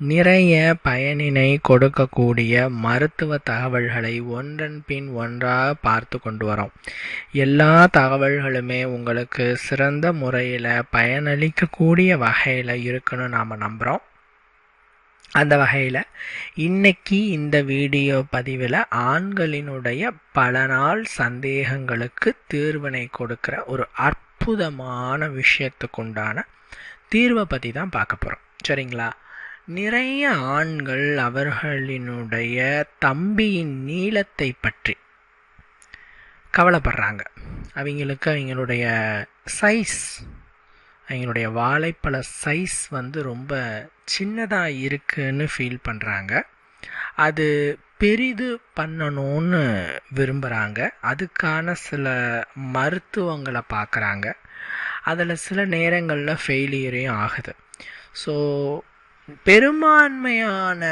நிறைய பயனினை கொடுக்கக்கூடிய மருத்துவ தகவல்களை ஒன்றன் பின் ஒன்றாக பார்த்து கொண்டு வரோம். எல்லா தகவல்களுமே உங்களுக்கு சிறந்த முறையில் பயனளிக்கக்கூடிய வகையில் இருக்குன்னு நாம் நம்புகிறோம் அந்த வகையில் இன்னைக்கு இந்த வீடியோ பதிவில் ஆண்களினுடைய பல நாள் சந்தேகங்களுக்கு தீர்வினை கொடுக்குற ஒரு அற்புதமான விஷயத்துக்குண்டான தீர்வை பற்றி தான் பார்க்க போகிறோம் சரிங்களா? நிறைய ஆண்கள் அவர்களினுடைய தம்பியின் நீளத்தை பற்றி கவலைப்படுறாங்க. அவங்களுக்கு அவங்களுடைய சைஸ் அவங்களுடைய வாழைப்பழ சைஸ் வந்து ரொம்ப சின்னதாக இருக்குன்னு ஃபீல் பண்ணுறாங்க அது பெரிது பண்ணணும்னு விரும்புகிறாங்க அதுக்கான சில மருத்துவங்களை பார்க்குறாங்க அதில் சில நேரங்களில் ஃபெயிலியரையும் ஆகுது. ஸோ பெரும்பான்மையான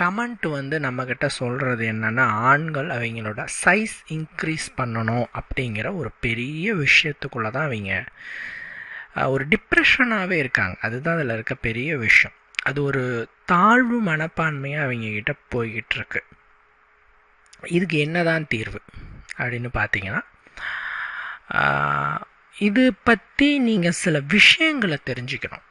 கமெண்ட் வந்து நம்மக்கிட்ட சொல்கிறது என்னென்னா ஆண்கள் அவங்களோட சைஸ் இன்க்ரீஸ் பண்ணணும் அப்படிங்கிற ஒரு பெரிய விஷயத்துக்குள்ளே தான் அவங்க ஒரு டிப்ரெஷனாகவே இருக்காங்க. அதுதான் அதில் இருக்க பெரிய விஷயம். அது ஒரு தாழ்வு மனப்பான்மையாக அவங்கக்கிட்ட போய்கிட்டு இருக்கு இதுக்கு என்னதான் தீர்வு அப்படின்னு பார்த்தீங்கன்னா இது பற்றி நீங்கள் சில விஷயங்களை தெரிஞ்சுக்கணும்.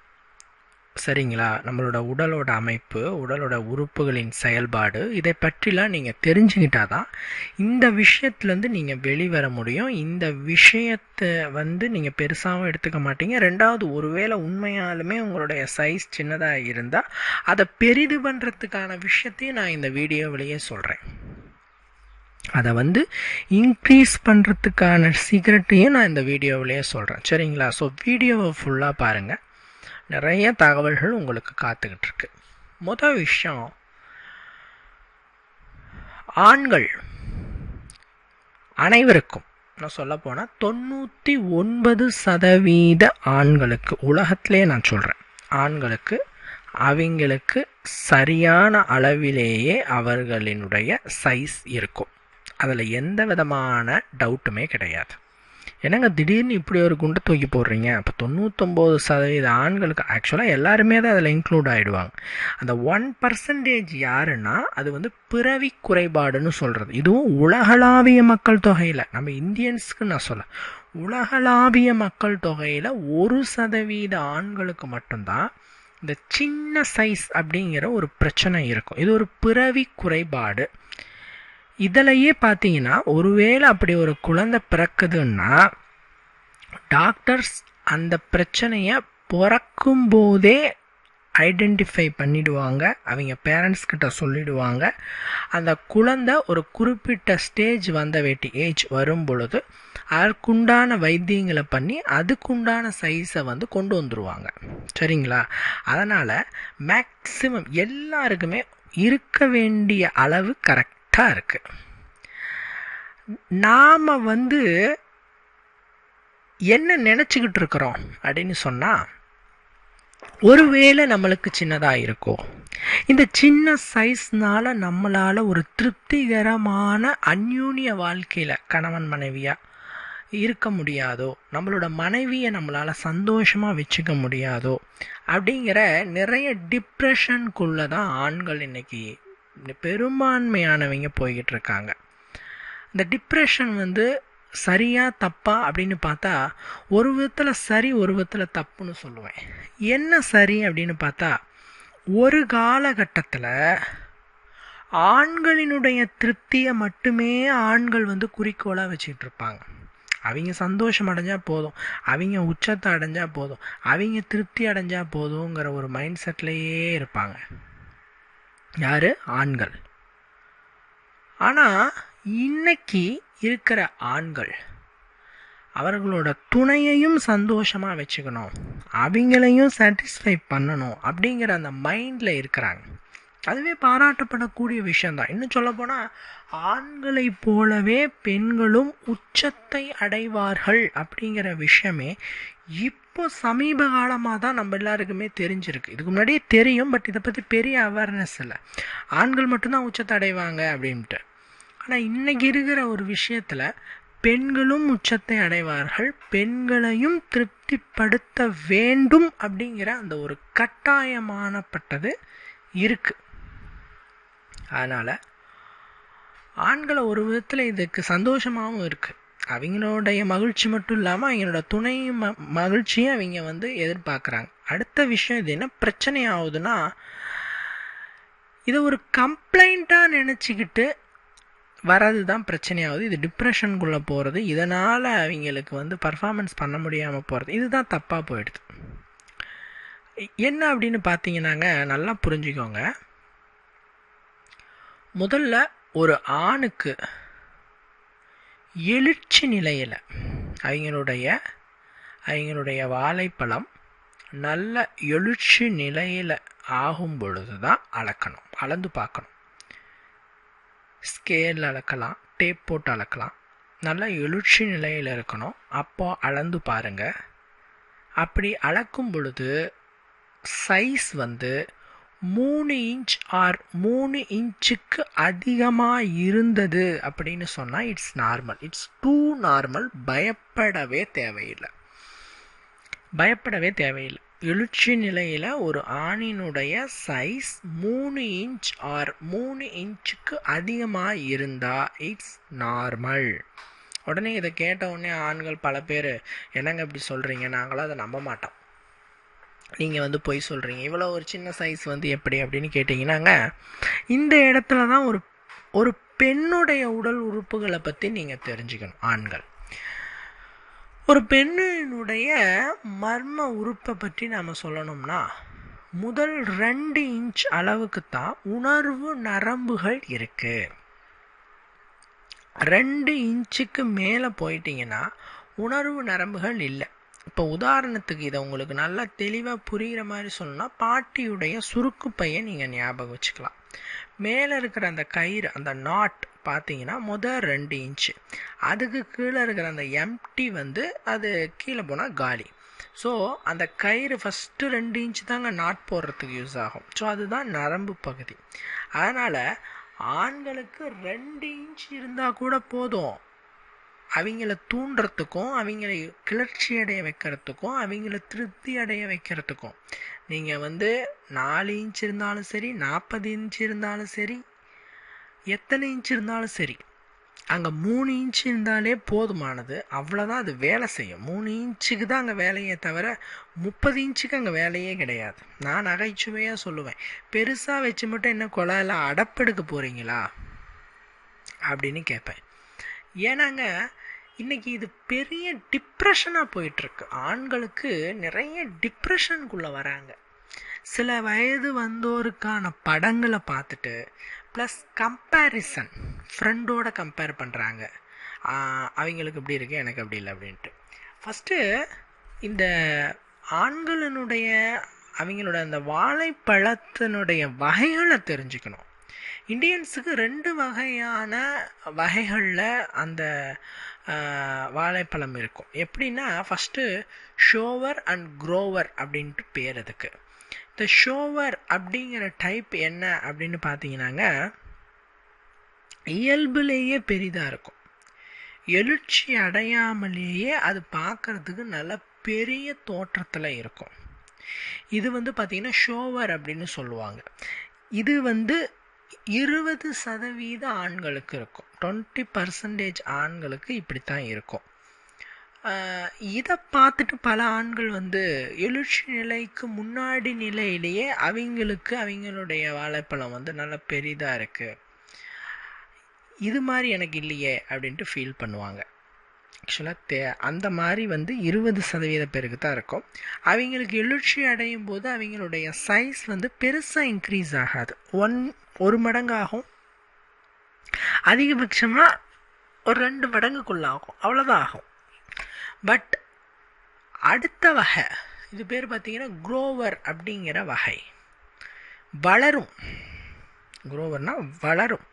சரிங்களா? நம்மளோட உடலோட அமைப்பு உடலோட உறுப்புகளின் செயல்பாடு இதை பற்றிலாம் நீங்கள் தெரிஞ்சுக்கிட்டா தான் இந்த விஷயத்துலேருந்து நீங்கள் வெளிவர முடியும். இந்த விஷயத்தை வந்து நீங்கள் பெருசாகவும் எடுத்துக்க மாட்டீங்க. ரெண்டாவது ஒருவேளை உண்மையாலுமே உங்களுடைய சைஸ் சின்னதாக இருந்தால் அதை பெரிது பண்ணுறதுக்கான விஷயத்தையும் நான் இந்த வீடியோவிலேயே சொல்கிறேன் அதை வந்து இன்க்ரீஸ் பண்ணுறதுக்கான சீக்ரெட்டையும் நான் இந்த வீடியோவிலேயே சொல்கிறேன் சரிங்களா? ஸோ வீடியோவை ஃபுல்லாக பாருங்கள் நிறைய தகவல்கள் உங்களுக்கு காத்துக்கிட்டு இருக்கு முதல் விஷயம் ஆண்கள் அனைவருக்கும் நான் சொல்ல போனால் தொண்ணூற்றி ஒன்பது சதவீத ஆண்களுக்கு உலகத்திலே நான் சொல்கிறேன் ஆண்களுக்கு அவங்களுக்கு சரியான அளவிலேயே அவர்களினுடைய சைஸ் இருக்கும். அதில் எந்த விதமான டவுட்டுமே கிடையாது. என்னங்க திடீர்னு இப்படி ஒரு குண்டை தூக்கி போடுறீங்க? அப்போ தொண்ணூத்தொம்பது சதவீத ஆண்களுக்கு ஆக்சுவலாக எல்லாருமே தான் அதில் இன்க்ளூட் ஆகிடுவாங்க அந்த ஒன் பர்சன்டேஜ் யாருன்னா அது வந்து பிறவி குறைபாடுன்னு சொல்கிறது இதுவும் உலகளாவிய மக்கள் தொகையில். நம்ம இந்தியன்ஸ்க்கு நான் சொல்ல உலகளாவிய மக்கள் தொகையில் ஒரு சதவீத ஆண்களுக்கு மட்டும்தான் இந்த சின்ன சைஸ் அப்படிங்கிற ஒரு பிரச்சனை இருக்கும். இது ஒரு பிறவி குறைபாடு. இதிலையே பார்த்தீங்கன்னா ஒருவேளை அப்படி ஒரு குழந்தை பிறக்குதுன்னா டாக்டர்ஸ் அந்த பிரச்சனையை பிறக்கும் போதே ஐடென்டிஃபை பண்ணிடுவாங்க. அவங்க பேரண்ட்ஸ் கிட்ட சொல்லிடுவாங்க. அந்த குழந்தை ஒரு குறிப்பிட்ட ஸ்டேஜ் வந்த வேட்டி ஏஜ் வரும் பொழுது அதற்குண்டான வைத்தியங்களை பண்ணி அதுக்குண்டான சைஸை வந்து கொண்டு வந்துடுவாங்க சரிங்களா? அதனால் மேக்சிமம் எல்லாருக்குமே இருக்க வேண்டிய அளவு கரெக்ட் கரெக்டாக இருக்குது நாம் வந்து என்ன நினச்சிக்கிட்டு இருக்கிறோம் அப்படின்னு சொன்னால் ஒருவேளை நம்மளுக்கு சின்னதாக இருக்கும் இந்த சின்ன சைஸ்னால் நம்மளால் ஒரு திருப்திகரமான அந்யூன்ய வாழ்க்கையில் கணவன் மனைவியாக இருக்க முடியாதோ நம்மளோட மனைவியை நம்மளால் சந்தோஷமாக வச்சுக்க முடியாதோ அப்படிங்கிற நிறைய டிப்ரெஷனுக்குள்ளே தான் ஆண்கள் இன்றைக்கி பெரும்பான்மையானவங்க போய்கிட்டு இருக்காங்க. இந்த டிப்ரெஷன் வந்து சரியா தப்பா அப்படின்னு பார்த்தா ஒரு விதத்தில் சரி ஒரு விதத்தில் தப்புன்னு சொல்லுவேன். என்ன சரி அப்படின்னு பார்த்தா ஒரு காலகட்டத்தில் ஆண்களினுடைய திருப்தியை மட்டுமே ஆண்கள் வந்து குறிக்கோளாக வச்சுக்கிட்டு இருப்பாங்க. அவங்க சந்தோஷம் அடைஞ்சால் போதும். அவங்க உச்சத்தை அடைஞ்சால் போதும். அவங்க திருப்தி அடைஞ்சால் போதுங்கிற ஒரு மைண்ட் செட்லேயே இருப்பாங்க. யார்? ஆண்கள். ஆனால் இன்னைக்கு இருக்கிற ஆண்கள் அவர்களோட துணையையும் சந்தோஷமாக வச்சுக்கணும். அவங்களையும் சாட்டிஸ்ஃபை பண்ணணும் அப்படிங்கிற அந்த மைண்டில் இருக்கிறாங்க. அதுவே பாராட்டப்படக்கூடிய விஷயந்தான் இன்னும் சொல்லப்போனால் ஆண்களைப் போலவே பெண்களும் உச்சத்தை அடைவார்கள் அப்படிங்கிற விஷயமே இப்போ சமீப காலமாக தான் நம்ம எல்லாருக்குமே தெரிஞ்சிருக்கு. இதுக்கு முன்னாடியே தெரியும் பட் இதை பற்றி பெரிய அவேர்னஸ் இல்லை. ஆண்கள் மட்டும்தான் உச்சத்தை அடைவாங்க அப்படின்ட்டு. ஆனால் இன்னைக்கு இருக்கிற ஒரு விஷயத்தில் பெண்களும் உச்சத்தை அடைவார்கள். பெண்களையும் திருப்திப்படுத்த வேண்டும் அப்படிங்கிற அந்த ஒரு கட்டாயமானப்பட்டது இருக்குது அதனால் ஆண்களை ஒரு விதத்தில் இதுக்கு சந்தோஷமாகவும் இருக்குது அவங்களுடைய மகிழ்ச்சி மட்டும் இல்லாமல் அவங்களோட துணை ம மகிழ்ச்சியும் அவங்க வந்து எதிர்பார்க்குறாங்க. அடுத்த விஷயம் இது என்ன பிரச்சனை ஆகுதுன்னா இதை ஒரு கம்ப்ளைண்ட்டாக நினச்சிக்கிட்டு வர்றது தான் பிரச்சனையாகுது இது டிப்ரெஷனுக்குள்ளே போகிறது இதனால் அவங்களுக்கு வந்து பர்ஃபார்மன்ஸ் பண்ண முடியாமல் போகிறது இதுதான் தப்பாக போயிடுது. என்ன அப்படின்னு பார்த்தீங்கன்னாங்க நல்லா புரிஞ்சுக்கோங்க. முதல்ல ஒரு ஆணுக்கு எழுச்சி நிலையில் அவங்களுடைய அவங்களுடைய வாழைப்பழம் நல்ல எழுச்சி நிலையில் ஆகும் பொழுது தான் அளக்கணும். அளந்து பார்க்கணும். ஸ்கேல் அளக்கலாம் டேப் போட்டு அளக்கலாம். நல்ல எழுச்சி நிலையில் இருக்கணும். அப்போ அளந்து பாருங்கள் அப்படி அளக்கும் பொழுது சைஸ் வந்து மூணு இன்ச் ஆர் மூணு இன்ச்சுக்கு அதிகமாக இருந்தது அப்படின்னு சொன்னால் it's normal it's too normal பயப்படவே தேவையில்லை. பயப்படவே தேவையில்லை. எழுச்சி நிலையில் ஒரு ஆணினுடைய சைஸ் மூணு இன்ச் ஆர் மூணு இன்ச்சுக்கு அதிகமாக இருந்தால் இட்ஸ் நார்மல் உடனே இதை கேட்ட உடனே ஆண்கள் பல பேர் என்னங்க இப்படி சொல்கிறீங்க நாங்களும் அதை நம்ப மாட்டோம். நீங்கள் வந்து பொய் சொல்கிறீங்க இவ்வளோ ஒரு சின்ன சைஸ் வந்து எப்படி அப்படின்னு கேட்டிங்கன்னாங்க இந்த இடத்துல தான் ஒரு ஒரு பெண்ணுடைய உடல் உறுப்புகளை பற்றி நீங்கள் தெரிஞ்சுக்கணும் ஆண்கள். ஒரு பெண்ணினுடைய மர்ம உறுப்பை பற்றி நாம் சொல்லணும்னா முதல் ரெண்டு இன்ச் அளவுக்கு தான் உணர்வு நரம்புகள் இருக்குது ரெண்டு இன்ச்சுக்கு மேலே போயிட்டீங்கன்னா உணர்வு நரம்புகள் இல்லை. இப்போ உதாரணத்துக்கு இதை உங்களுக்கு நல்லா தெளிவாக புரிகிற மாதிரி சொல்லணும்னா பாட்டியுடைய சுருக்கு பையை நீங்கள் ஞாபகம் வச்சுக்கலாம். மேலே இருக்கிற அந்த கயிறு அந்த நாட் பார்த்தீங்கன்னா முதல் ரெண்டு இன்ச்சு அதுக்கு கீழே இருக்கிற அந்த எம்டி வந்து அது கீழே போனால் காலி. ஸோ அந்த கயிறு ஃபஸ்ட்டு ரெண்டு இன்ச்சு தாங்க நாட் போடுறதுக்கு யூஸ் ஆகும். ஸோ அதுதான் நரம்பு பகுதி. அதனால் ஆண்களுக்கு ரெண்டு இன்ச் இருந்தால் கூட போதும். அவங்கள தூண்டுறதுக்கும் அவங்கள கிளர்ச்சி அடைய வைக்கிறதுக்கும் அவங்கள திருப்தி அடைய வைக்கிறதுக்கும். நீங்கள் வந்து நாலு இன்ச் இருந்தாலும் சரி நாற்பது இன்ச் இருந்தாலும் சரி எத்தனை இன்ச் இருந்தாலும் சரி அங்கே மூணு இன்ச் இருந்தாலே போதுமானது. அவ்வளோதான் அது வேலை செய்யும். மூணு இன்ச்சுக்கு தான் அங்கே வேலையே தவிர முப்பது இன்ச்சுக்கு அங்கே வேலையே கிடையாது. நான் நகைச்சுவையாக சொல்லுவேன். பெருசாக வச்சு மட்டும் என்ன குழாயெல்லாம் அடப்பெடுக்க போகிறீங்களா அப்படின்னு கேட்பேன். ஏன்னாங்க இன்னைக்கு இது பெரிய டிப்ரெஷனாக போயிட்டுருக்கு. ஆண்களுக்கு நிறைய டிப்ரெஷனுக்குள்ளே வராங்க. சில வயது வந்தோருக்கான படங்களை பார்த்துட்டு ப்ளஸ் கம்பேரிசன் ஃப்ரெண்டோட கம்பேர் பண்ணுறாங்க அவங்களுக்கு இப்படி இருக்கு எனக்கு அப்படி இல்லை அப்படின்ட்டு. ஃபஸ்ட்டு இந்த ஆண்களினுடைய அவங்களோட அந்த வாழைப்பழத்தினுடைய வகைகளை தெரிஞ்சுக்கணும். இந்தியன்ஸுக்கு ரெண்டு வகையான வகைகளில் அந்த வாழைப்பழம் இருக்கும். எப்படின்னா ஃபஸ்ட்டு ஷோவர் அண்ட் க்ரோவர் அப்படின்ட்டு பேர் அதுக்கு. இந்த ஷோவர் அப்படிங்கிற டைப் என்ன அப்படின்னு பார்த்தீங்கன்னாங்க இயல்புலேயே பெரிதாக இருக்கும். எழுச்சி அடையாமலேயே அது பார்க்கறதுக்கு நல்ல பெரிய தோற்றத்தில் இருக்கும். இது வந்து பார்த்திங்கன்னா ஷோவர் அப்படின்னு சொல்லுவாங்க. இது வந்து இருபது சதவீத ஆண்களுக்கு இருக்கும். டுவெண்ட்டி பர்சன்டேஜ் ஆண்களுக்கு இப்படித்தான் இருக்கும். இதை பார்த்துட்டு பல ஆண்கள் வந்து எழுச்சி நிலைக்கு முன்னாடி நிலையிலேயே அவங்களுக்கு அவங்களுடைய வாழைப்பழம் வந்து நல்லா பெரிதாக இருக்குது இது மாதிரி எனக்கு இல்லையே அப்படின்ட்டு ஃபீல் பண்ணுவாங்க. ஆக்சுவலாக தே அந்த மாதிரி வந்து இருபது சதவீத பேருக்கு தான் இருக்கும். அவங்களுக்கு எழுச்சி அடையும் போது அவங்களுடைய சைஸ் வந்து பெருசாக இன்க்ரீஸ் ஆகாது. ஒன் ஒரு மடங்காகும். அதிகபட்சமாக ஒரு ரெண்டு மடங்குக்குள்ளே ஆகும் அவ்வளோதான் ஆகும் பட் அடுத்த வகை இது பேர் பார்த்தீங்கன்னா குரோவர் அப்படிங்கிற வகை. வளரும். குரோவர்னால் வளரும்.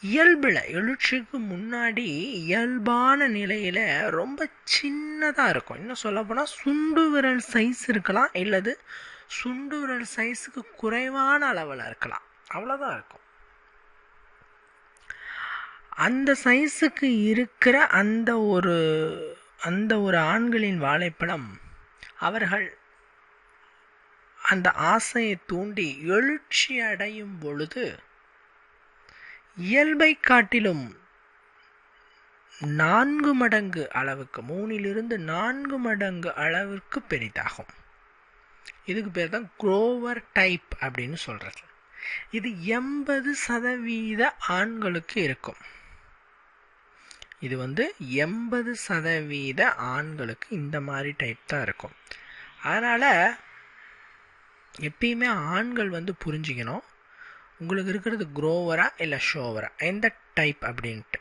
இயல்பில் எழுச்சிக்கு முன்னாடி இயல்பான நிலையில் ரொம்ப சின்னதாக இருக்கும். இன்னும் சொல்லப்போனால் சுண்டு விரல் சைஸ் இருக்கலாம் இல்லது சுண்டு விரல் சைஸுக்கு குறைவான அளவில் இருக்கலாம். அவ்வளோதான் இருக்கும். அந்த சைஸுக்கு இருக்கிற அந்த ஒரு அந்த ஒரு ஆண்களின் வாழைப்பழம் அவர்கள் அந்த ஆசையை தூண்டி எழுச்சி அடையும் பொழுது இயல்பை காட்டிலும் நான்கு மடங்கு அளவுக்கு மூணிலிருந்து நான்கு மடங்கு அளவிற்கு பெரிதாகும். இதுக்கு பேர் தான் குரோவர் டைப் அப்படின்னு சொல்கிறது இது எண்பது சதவீத ஆண்களுக்கு இருக்கும். இது வந்து எண்பது சதவீத ஆண்களுக்கு இந்த மாதிரி டைப் தான் இருக்கும். அதனால் எப்பயுமே ஆண்கள் வந்து புரிஞ்சுக்கணும். உங்களுக்கு இருக்கிறது குரோவரா இல்லை ஷோவரா எந்த டைப் அப்படின்ட்டு.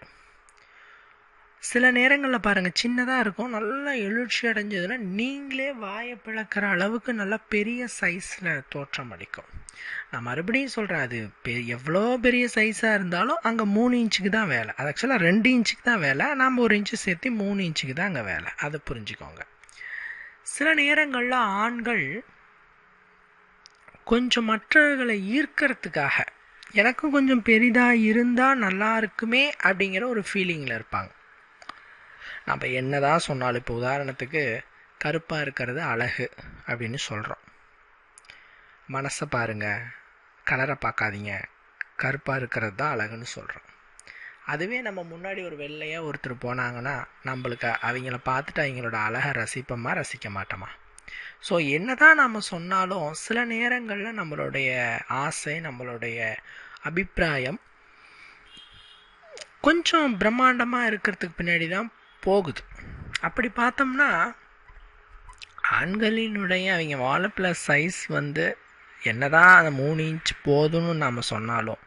சில நேரங்களில் பாருங்கள் சின்னதாக இருக்கும் நல்லா எழுச்சி அடைஞ்சதுன்னா நீங்களே வாயை பிளக்கிற அளவுக்கு நல்லா பெரிய சைஸில் தோற்றம் அளிக்கும் நான் மறுபடியும் சொல்கிறேன் அது பெ எவ்வளோ பெரிய சைஸாக இருந்தாலும் அங்கே மூணு இன்ச்சுக்கு தான் வேலை. அது ஆக்சுவலாக ரெண்டு இன்ச்சுக்கு தான் வேலை நாம் ஒரு இன்ச்சு சேர்த்து மூணு இன்ச்சுக்கு தான் அங்கே வேலை. அதை புரிஞ்சுக்கோங்க. சில நேரங்களில் ஆண்கள் கொஞ்சம் மற்றவர்களை ஈர்க்கிறதுக்காக எனக்கும் கொஞ்சம் பெரிதாக இருந்தால் நல்லா இருக்குமே அப்படிங்கிற ஒரு ஃபீலிங்கில் இருப்பாங்க. நம்ம என்ன தான் சொன்னாலும் இப்போ உதாரணத்துக்கு கருப்பாக இருக்கிறது அழகு அப்படின்னு சொல்கிறோம் மனசை பாருங்கள் கலரை பார்க்காதீங்க. கருப்பாக இருக்கிறது தான் அழகுன்னு சொல்கிறோம் அதுவே நம்ம முன்னாடி ஒரு வெள்ளையாக ஒருத்தர் போனாங்கன்னா நம்மளுக்கு அவங்கள பார்த்துட்டு அவங்களோட அழகை ரசிப்போமா ரசிக்க மாட்டோமா? ஸோ என்ன தான் நம்ம சொன்னாலும் சில நேரங்களில் நம்மளுடைய ஆசை நம்மளுடைய அபிப்பிராயம் கொஞ்சம் பிரம்மாண்டமாக இருக்கிறதுக்கு பின்னாடி தான் போகுது. அப்படி பார்த்தோம்னா ஆண்களினுடைய அவங்க வாழைப்பழ சைஸ் வந்து என்னதான் அந்த மூணு இன்ச் போதும்னு நாம் சொன்னாலும்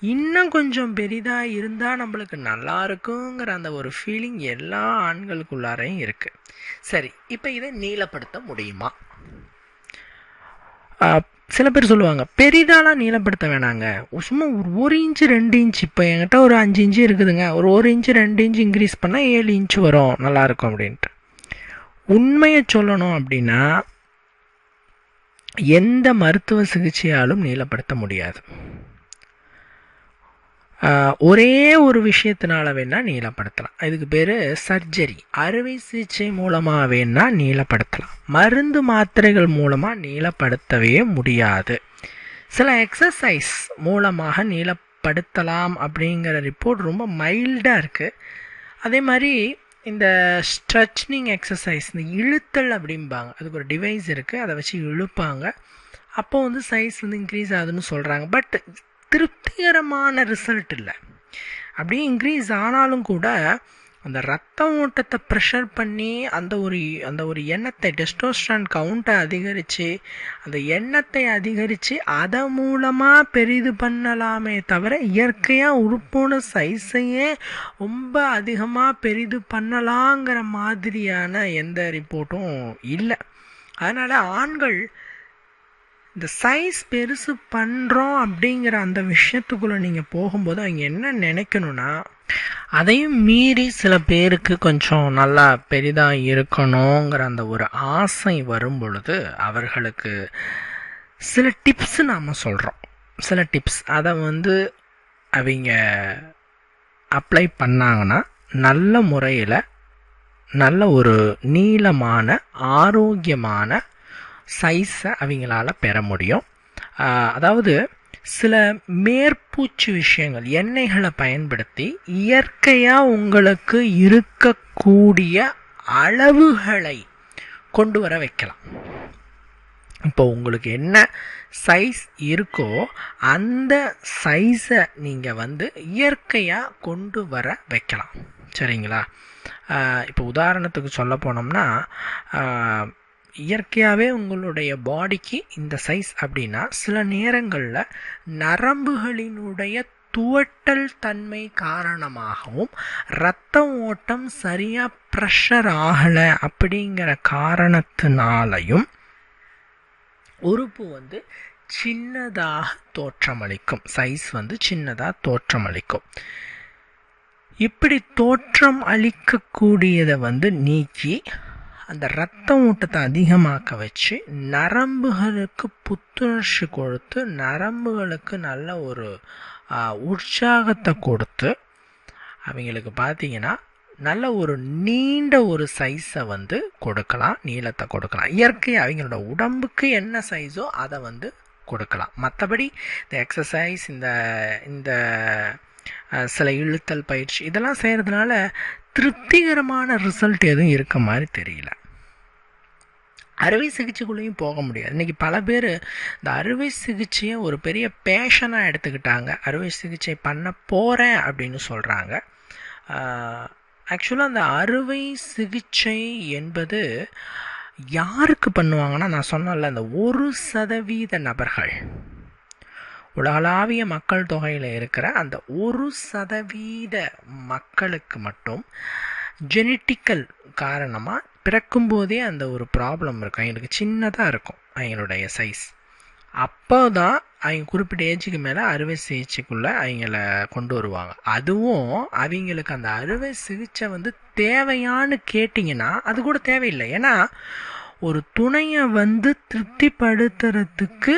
இன்னும் கொஞ்சம் பெரிதாக இருந்தால் நம்மளுக்கு நல்லா இருக்குங்கிற அந்த ஒரு ஃபீலிங் எல்லா ஆண்களுக்குள்ளாரையும் இருக்குது சரி இப்போ இதை நீளப்படுத்த முடியுமா? சில பேர் சொல்லுவாங்க பெரிதாலாம் நீளப்படுத்த வேணாங்க. சும்மா ஒரு ஒரு இன்ச்சு ரெண்டு இன்ச் இப்போ என்கிட்ட ஒரு அஞ்சு இன்ச்சு இருக்குதுங்க. ஒரு ஒரு இன்ச்சு ரெண்டு இன்ச்சு இன்க்ரீஸ் பண்ணால் ஏழு இன்ச்சு வரும். நல்லாயிருக்கும் அப்படின்ட்டு. உண்மையை சொல்லணும் அப்படின்னா எந்த மருத்துவ சிகிச்சையாலும் நீளப்படுத்த முடியாது. ஒரே ஒரு விஷயத்தினால வேணால் நீளப்படுத்தலாம் இதுக்கு பேர் சர்ஜரி. அறுவை சிகிச்சை மூலமாக வேணால் நீளப்படுத்தலாம் மருந்து மாத்திரைகள் மூலமாக நீளப்படுத்தவே முடியாது. சில எக்ஸசைஸ் மூலமாக நீளப்படுத்தலாம் அப்படிங்கிற ரிப்போர்ட் ரொம்ப மைல்டாக இருக்குது அதே மாதிரி இந்த ஸ்ட்ரெச்னிங் எக்ஸசைஸ் இந்த இழுத்தல் அப்படிம்பாங்க. அதுக்கு ஒரு டிவைஸ் இருக்குது அதை வச்சு இழுப்பாங்க. அப்போ வந்து சைஸ் வந்து இன்க்ரீஸ் ஆகுதுன்னு சொல்கிறாங்க பட் திருப்திகரமான ரிசல்ட் இல்லை. அப்படியே இன்க்ரீஸ் ஆனாலும் கூட அந்த ரத்த ஓட்டத்தை ப்ரெஷர் பண்ணி அந்த ஒரு அந்த ஒரு எண்ணத்தை டெஸ்டோஸ்டான் கவுண்ட்டை அதிகரித்து அந்த எண்ணத்தை அதிகரித்து அதை மூலமாக பெரிது பண்ணலாமே தவிர இயற்கையாக உறுப்போன சைஸையே ரொம்ப அதிகமாக பெரிது பண்ணலாங்கிற மாதிரியான எந்த ரிப்போர்ட்டும் இல்லை. அதனால் ஆண்கள் இந்த சைஸ் பெருசு பண்ணுறோம் அப்படிங்கிற அந்த விஷயத்துக்குள்ளே நீங்கள் போகும்போது அவங்க என்ன நினைக்கணும்னா அதையும் மீறி சில பேருக்கு கொஞ்சம் நல்லா பெரிதாக இருக்கணுங்கிற அந்த ஒரு ஆசை வரும் பொழுது அவர்களுக்கு சில டிப்ஸ் நாம் சொல்கிறோம் சில டிப்ஸ் அதை வந்து அவங்க அப்ளை பண்ணாங்கன்னா நல்ல முறையில் நல்ல ஒரு நீளமான ஆரோக்கியமான சைஸை அவங்களால பெற முடியும். அதாவது சில மேற்பூச்சு விஷயங்கள் எண்ணெய்களை பயன்படுத்தி இயற்கையாக உங்களுக்கு இருக்கக்கூடிய அளவுகளை கொண்டு வர வைக்கலாம். இப்போ உங்களுக்கு என்ன சைஸ் இருக்கோ அந்த சைஸை நீங்கள் வந்து இயற்கையாக கொண்டு வர வைக்கலாம். சரிங்களா? இப்போ உதாரணத்துக்கு சொல்ல போனோம்னா இயற்கையாகவே உங்களுடைய பாடிக்கு இந்த சைஸ் அப்படின்னா சில நேரங்களில் நரம்புகளினுடைய துவட்டல் தன்மை காரணமாகவும் இரத்த ஓட்டம் சரியாக ப்ரெஷர் ஆகலை அப்படிங்கிற காரணத்தினாலையும் உறுப்பு வந்து சின்னதாக தோற்றமளிக்கும். சைஸ் வந்து சின்னதாக தோற்றமளிக்கும். இப்படி தோற்றம் அளிக்கக்கூடியதை வந்து நீக்கி அந்த ரத்த ஓட்டத்தை அதிகமாக்க வச்சு நரம்புகளுக்கு புத்துணர்ச்சி கொடுத்து நரம்புகளுக்கு நல்ல ஒரு உற்சாகத்தை கொடுத்து அவங்களுக்கு பார்த்தீங்கன்னா நல்ல ஒரு நீண்ட ஒரு சைஸை வந்து கொடுக்கலாம் நீளத்தை கொடுக்கலாம். இயற்கை அவங்களோட உடம்புக்கு என்ன சைஸோ அதை வந்து கொடுக்கலாம். மற்றபடி இந்த எக்ஸசைஸ் இந்த இந்த சில இழுத்தல் பயிற்சி இதெல்லாம் செய்கிறதுனால திருப்திகரமான ரிசல்ட் எதுவும் இருக்க மாதிரி தெரியல. அறுவை சிகிச்சைக்குள்ளேயும் போக முடியாது. இன்றைக்கி பல பேர் இந்த அறுவை சிகிச்சையை ஒரு பெரிய பேஷனாக எடுத்துக்கிட்டாங்க. அறுவை சிகிச்சை பண்ண போகிறேன் அப்படின்னு சொல்கிறாங்க ஆக்சுவலாக அந்த அறுவை சிகிச்சை என்பது யாருக்கு பண்ணுவாங்கன்னா நான் சொன்னல அந்த ஒரு சதவீத நபர்கள். உலகளாவிய மக்கள் தொகையில் இருக்கிற அந்த ஒரு சதவீத மக்களுக்கு மட்டும் ஜெனட்டிக்கல் காரணமாக பிறக்கும்போதே அந்த ஒரு ப்ராப்ளம் இருக்கும். அவங்களுக்கு சின்னதாக இருக்கும் அவங்களுடைய சைஸ் அப்போ தான் அவங்க குறிப்பிட்ட ஏஜுக்கு மேலே அறுவை சிகிச்சைக்குள்ளே அவங்கள கொண்டு வருவாங்க. அதுவும் அவங்களுக்கு அந்த அறுவை சிகிச்சை வந்து தேவையான்னு கேட்டிங்கன்னா அது கூட தேவையில்லை. ஏன்னா ஒரு துணையை வந்து திருப்திப்படுத்துறதுக்கு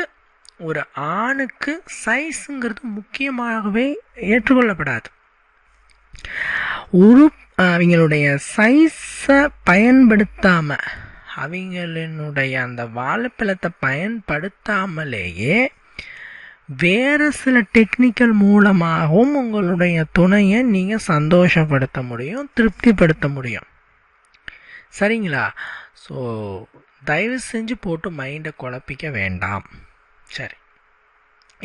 ஒரு ஆணுக்கு சைஸுங்கிறது முக்கியமாகவே ஏற்றுக்கொள்ளப்படாது. ஒரு அவங்களுடைய சைஸை பயன்படுத்தாமல் அவங்களினுடைய அந்த வாழைப்பழத்தை பயன்படுத்தாமலேயே வேறு சில டெக்னிக்கல் மூலமாகவும் உங்களுடைய துணையை நீங்கள் சந்தோஷப்படுத்த முடியும் திருப்திப்படுத்த முடியும். சரிங்களா? ஸோ தயவு செஞ்சு போட்டு மைண்டை குழப்பிக்க வேண்டாம். சரி.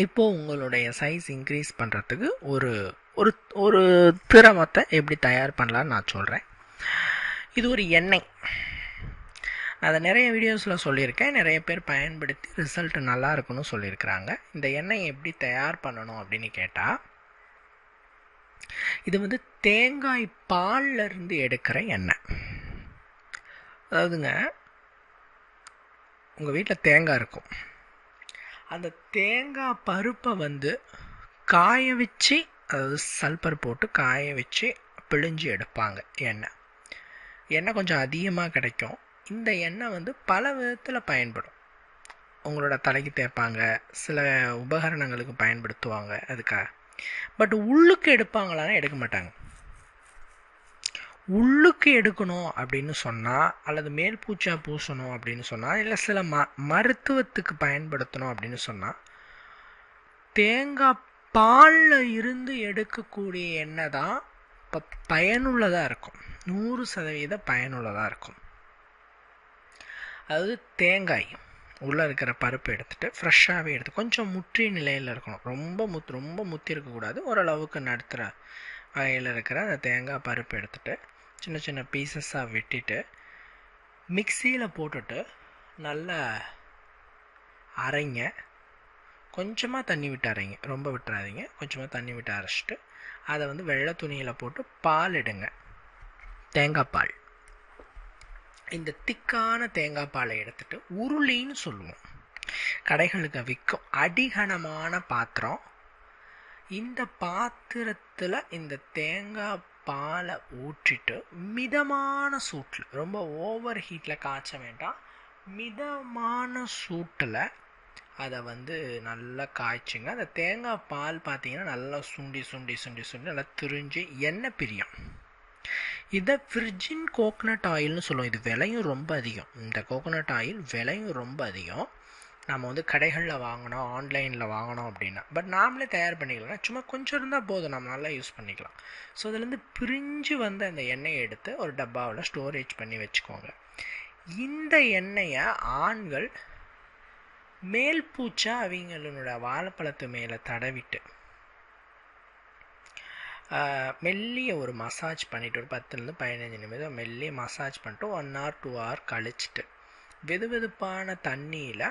இப்போது உங்களுடைய சைஸ் இன்க்ரீஸ் பண்ணுறதுக்கு ஒரு ஒரு ஒரு திரமத்தை எப்படி தயார் பண்ணலான்னு நான் சொல்கிறேன் இது ஒரு எண்ணெய். அதை நிறைய வீடியோஸில் சொல்லியிருக்கேன். நிறைய பேர் பயன்படுத்தி ரிசல்ட் நல்லா இருக்குன்னு சொல்லியிருக்கிறாங்க. இந்த எண்ணெய் எப்படி தயார் பண்ணணும் அப்படின்னு கேட்டால் இது வந்து தேங்காய் பால்லருந்து எடுக்கிற எண்ணெய். அதாவதுங்க உங்கள் வீட்டில் தேங்காய் இருக்கும். அந்த தேங்காய் பருப்பை வந்து காய வச்சு அதாவது சல்பர் போட்டு காய வச்சு பிழிஞ்சு எடுப்பாங்க எண்ணெய். எண்ணெய் கொஞ்சம் அதிகமாக கிடைக்கும். இந்த எண்ணெய் வந்து பல விதத்தில் பயன்படும். உங்களோட தலைக்கு தேய்ப்பாங்க சில உபகரணங்களுக்கு பயன்படுத்துவாங்க அதுக்காக. பட் உள்ளுக்கு எடுப்பாங்களான்னு எடுக்க மாட்டாங்க. உள்ளுக்கு எடுக்கணும் அப்படின்னு சொன்னால் அல்லது மேல் பூச்சா பூசணும் அப்படின்னு சொன்னால் இல்லை சில ம மருத்துவத்துக்கு பயன்படுத்தணும் அப்படின்னு சொன்னால் தேங்காய் பாலில் இருந்து எடுக்கக்கூடிய எண்ணெய் தான் இப்போ பயனுள்ளதாக இருக்கும். நூறு சதவீத பயனுள்ளதாக இருக்கும். அதாவது தேங்காய் உள்ளே இருக்கிற பருப்பு எடுத்துகிட்டு ஃப்ரெஷ்ஷாகவே எடுத்து கொஞ்சம் முற்றிய நிலையில் இருக்கணும். ரொம்ப முத் ரொம்ப முத்தி இருக்கக்கூடாது. ஓரளவுக்கு நடுத்துகிற வகையில் இருக்கிற அந்த தேங்காய் பருப்பு எடுத்துகிட்டு சின்ன சின்ன பீசஸாக வெட்டிட்டு மிக்சியில் போட்டுட்டு நல்லா அரைங்க. கொஞ்சமாக தண்ணி விட்டு அரைங்க. ரொம்ப விட்டுறாதீங்க. கொஞ்சமாக தண்ணி விட்டு அரைச்சிட்டு அதை வந்து வெள்ளை துணியில் போட்டு பால் எடுங்க தேங்காய் பால். இந்த திக்கான தேங்காய் பாலை எடுத்துட்டு உருளின்னு சொல்லுவோம். கடைகளுக்கு விற்கும் அடிகனமான பாத்திரம். இந்த பாத்திரத்தில் இந்த தேங்காய் பாலை ஊற்றிட்டு மிதமான சூட்டில் ரொம்ப ஓவர் ஹீட்டில் காய்ச்ச வேண்டாம். மிதமான சூட்டில் அதை வந்து நல்லா காய்ச்சுங்க. அந்த தேங்காய் பால் பார்த்தீங்கன்னா நல்லா சுண்டி சுண்டி சுண்டி சுண்டி நல்லா திரிஞ்சு எண்ணெய் பிரியும். இதை ஃப்ரிட்ஜின் கோகனட் ஆயில்னு சொல்லுவோம். இது விலையும் ரொம்ப அதிகம். இந்த கோகனட் ஆயில் விலையும் ரொம்ப அதிகம். நம்ம வந்து கடைகளில் வாங்கினோம் ஆன்லைனில் வாங்கினோம் அப்படின்னா. பட் நாமளே தயார் பண்ணிக்கலாம் சும்மா கொஞ்சம் இருந்தால் போதும். நம்ம நல்லா யூஸ் பண்ணிக்கலாம். ஸோ இதுலேருந்து பிரிஞ்சு வந்த அந்த எண்ணெயை எடுத்து ஒரு டப்பாவில் ஸ்டோரேஜ் பண்ணி வச்சுக்கோங்க. இந்த எண்ணெயை ஆண்கள் மேல் பூச்சா அவங்களோட வாழைப்பழத்து மேலே தடவிட்டு மெல்லிய ஒரு மசாஜ் பண்ணிவிட்டு ஒரு பத்துலேருந்து பதினஞ்சு நிமிடம் மெல்லிய மசாஜ் பண்ணிட்டு ஒன் ஹவர் டூ ஹவர் கழிச்சிட்டு வெது வெதுப்பான தண்ணியில்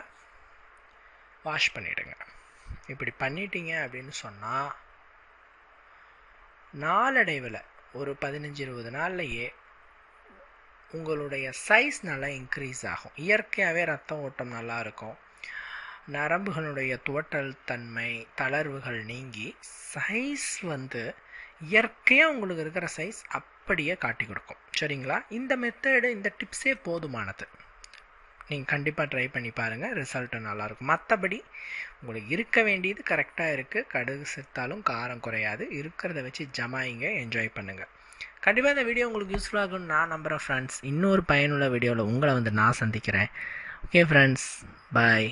வாஷ் பண்ணிவிடுங்க இப்படி பண்ணிட்டீங்க அப்படின்னு சொன்னால் நாளடைவில் ஒரு பதினஞ்சு இருபது நாள்லையே உங்களுடைய சைஸ் நல்லா இன்க்ரீஸ் ஆகும். இயற்கையாகவே ரத்த ஓட்டம் நல்லா இருக்கும். நரம்புகளுடைய துவட்டல் தன்மை தளர்வுகள் நீங்கி சைஸ் வந்து இயற்கையாக உங்களுக்கு இருக்கிற சைஸ் அப்படியே காட்டி கொடுக்கும். சரிங்களா? இந்த மெத்தடு இந்த டிப்ஸே போதுமானது. நீங்கள் கண்டிப்பாக ட்ரை பண்ணி பாருங்கள் ரிசல்ட்டு நல்லாயிருக்கும். மற்றபடி உங்களுக்கு இருக்க வேண்டியது கரெக்டாக இருக்குது கடுகு சேர்த்தாலும் காரம் குறையாது. இருக்கிறத வச்சு ஜமாயிங்க என்ஜாய் பண்ணுங்கள் கண்டிப்பாக இந்த வீடியோ உங்களுக்கு யூஸ்ஃபுல்லாக இருக்கும்னு நான் நம்புகிறேன் ஃப்ரெண்ட்ஸ் இன்னொரு பயனுள்ள வீடியோவில் உங்களை வந்து நான் சந்திக்கிறேன். Okay friends bye